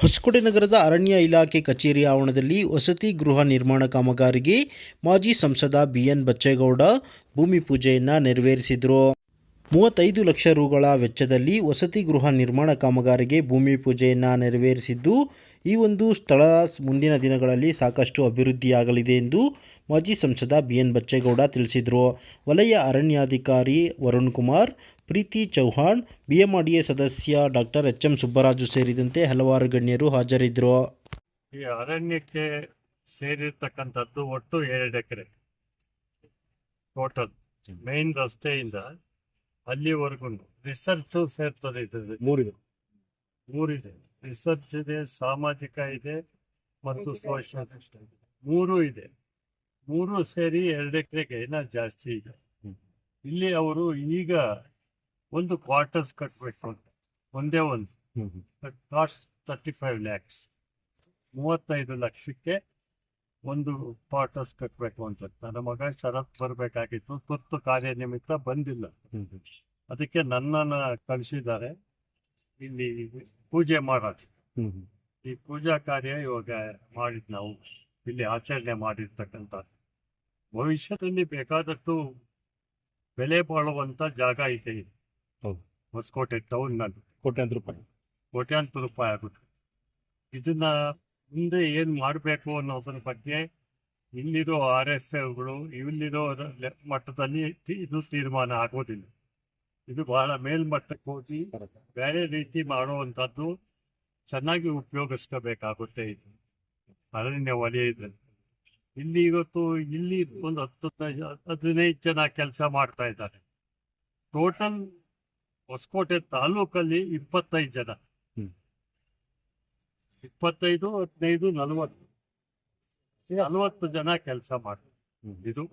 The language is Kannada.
ಹೊಸಕೋಟೆ ನಗರದ ಅರಣ್ಯ ಇಲಾಖೆ ಕಚೇರಿ ಆವರಣದಲ್ಲಿ ವಸತಿ ಗೃಹ ನಿರ್ಮಾಣ ಕಾಮಗಾರಿಗೆ ಮಾಜಿ ಸಂಸದ ಬಿಎನ್ ಬಚ್ಚೇಗೌಡ ಭೂಮಿ ಪೂಜೆಯನ್ನು ನೆರವೇರಿಸಿದರು. ಮೂವತ್ತೈದು ಲಕ್ಷ ರುಗಳ ವೆಚ್ಚದಲ್ಲಿ ವಸತಿ ಗೃಹ ನಿರ್ಮಾಣ ಕಾಮಗಾರಿಗೆ ಭೂಮಿ ಪೂಜೆಯನ್ನು ನೆರವೇರಿಸಿದ್ದು, ಈ ಒಂದು ಸ್ಥಳ ಮುಂದಿನ ದಿನಗಳಲ್ಲಿ ಸಾಕಷ್ಟು ಅಭಿವೃದ್ಧಿಯಾಗಲಿದೆ ಎಂದು ಮಾಜಿ ಸಂಸದ ಬಿ ಎನ್ ಬಚ್ಚೇಗೌಡ ತಿಳಿಸಿದರು. ವಲಯ ಅರಣ್ಯಾಧಿಕಾರಿ ವರುಣ್ ಕುಮಾರ್, ಪ್ರೀತಿ ಚೌಹಾಣ್, ಬಿಎಂಆರ್ಡಿಎ ಸದಸ್ಯ ಡಾಕ್ಟರ್ ಎಚ್ ಎಂ ಸುಬ್ಬರಾಜು ಸೇರಿದಂತೆ ಹಲವಾರು ಗಣ್ಯರು ಹಾಜರಿದ್ದರು ಈ ಅರಣ್ಯಕ್ಕೆ ಸೇರಿರ್ತಕ್ಕಂಥದ್ದು ಒಟ್ಟು ಎರಡು ಎಕರೆ ಟೋಟಲ್ ಮೇನ್ ರಸ್ತೆಯಿಂದ ಅಲ್ಲಿವರೆಗೂ ರಿಸರ್ಚ್ ಸೇರ್ತದೆ ಇದರಲ್ಲಿ ಮೂರಿದೆ. ಮೂರಿದೆ. ರಿಸರ್ಚ್ ಇದೆ ಸಾಮಾಜಿಕ ಇದೆ ಮತ್ತು ಸೋಷಿಯಲ್ ಮೂರು ಇದೆ. ಮೂರು ಸೇರಿ ಎರಡು ಎಕರೆಗೆ ಏನೋ ಜಾಸ್ತಿ ಇದೆ. ಇಲ್ಲಿ ಅವರು ಈಗ ಒಂದು ಕ್ವಾರ್ಟರ್ಸ್ ಕಟ್ಟಬೇಕು ಅಂತ. ಒಂದೇ ಒಂದು. ಕಾಸ್ಟ್ ತರ್ಟಿ ಫೈವ್ ಲ್ಯಾಕ್ಸ್ ಮೂವತ್ತೈದು ಲಕ್ಷಕ್ಕೆ ಒಂದು ಕ್ವಾರ್ಟರ್ಸ್ ಕಟ್ಟಬೇಕು ಅಂತ. ನನ್ನ ಮಗ ಶರತ್ ಬರಬೇಕಾಗಿತ್ತು. ತುರ್ತು ಕಾರ್ಯನಿಮಿತ್ತ ಬಂದಿಲ್ಲ. ಅದಕ್ಕೆ ನನ್ನನ್ನು ಕಳಿಸಿದ್ದಾರೆ. ಇಲ್ಲಿ ಪೂಜೆ ಮಾಡೋದು ಈ ಪೂಜಾ ಕಾರ್ಯ ಇವಾಗ ಮಾಡಿದ್ ನಾವು. ಇಲ್ಲಿ ಆಚರಣೆ ಮಾಡಿರ್ತಕ್ಕಂಥ. ಭವಿಷ್ಯದಲ್ಲಿ ಬೇಕಾದಷ್ಟು ಬೆಲೆ ಬಾಳುವಂತ ಜಾಗ ಇದೆ. ಹೊಸಕೋಟೆ. ಹೊಸಕೋಟೆ ಟೌನ್ನಲ್ಲಿ ಕೋಟ್ಯಾಂತರ ರೂಪಾಯಿ. ಕೋಟ್ಯಾಂತರ ರೂಪಾಯಿ ಆಗುತ್ತೆ. ಇದನ್ನ ಮುಂದೆ ಏನು ಮಾಡಬೇಕು ಅನ್ನೋದ್ರ ಬಗ್ಗೆ ಇಲ್ಲಿರೋ ಆರ್ ಎಸ್ ಎಗಳು ಇಲ್ಲಿರೋ ಮಟ್ಟದಲ್ಲಿ ಇದು ತೀರ್ಮಾನ ಆಗೋದಿಲ್ಲ. ಇದು ಬಹಳ ಮೇಲ್ಮಟ್ಟಕ್ಕೆ ಹೋಗಿ ಬೇರೆ ರೀತಿ ಮಾಡುವಂಥದ್ದು ಚೆನ್ನಾಗಿ ಉಪಯೋಗಿಸ್ಕೋಬೇಕಾಗುತ್ತೆ ಇದು. ಅರಣ್ಯ ವಲಯದಲ್ಲಿ. ಇಲ್ಲಿ ಇವತ್ತು, ಇಲ್ಲಿ ಒಂದು ಹತ್ತು, ಹದಿನೈದು- ಜನ ಕೆಲಸ ಮಾಡ್ತಾ ಇದ್ದಾರೆ. ಟೋಟಲ್ ಹೊಸಕೋಟೆ ತಾಲೂಕಲ್ಲಿ ಇಪ್ಪತ್ತೈದು ಜನ. ಇಪ್ಪತ್ತೈದು ಹದಿನೈದು ನಲವತ್ತು. ನಲವತ್ತು ಜನ ಕೆಲಸ ಮಾಡ್ತಾರೆ. ಇದು